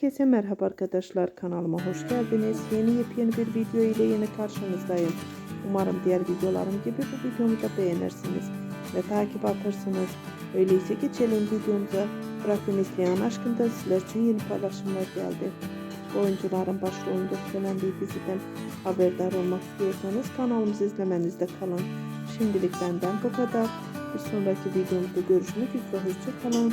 Herkese merhaba arkadaşlar kanalıma hoş geldiniz. Yeni yepyeni bir video ile yine karşınızdayım. Umarım diğer videolarım gibi bu videomu da beğenirsiniz ve takip atarsınız. Öyleyse geçelim videomuza. Bırakın izleyen aşkında sizler için yeni paylaşımlar geldi. Bu oyuncuların başrolünde bir diziden haberdar olmak istiyorsanız kanalımızı izlemenizde kalın. Şimdilik benden bu kadar. Bir sonraki videomuzda görüşmek üzere. Hoşçakalın.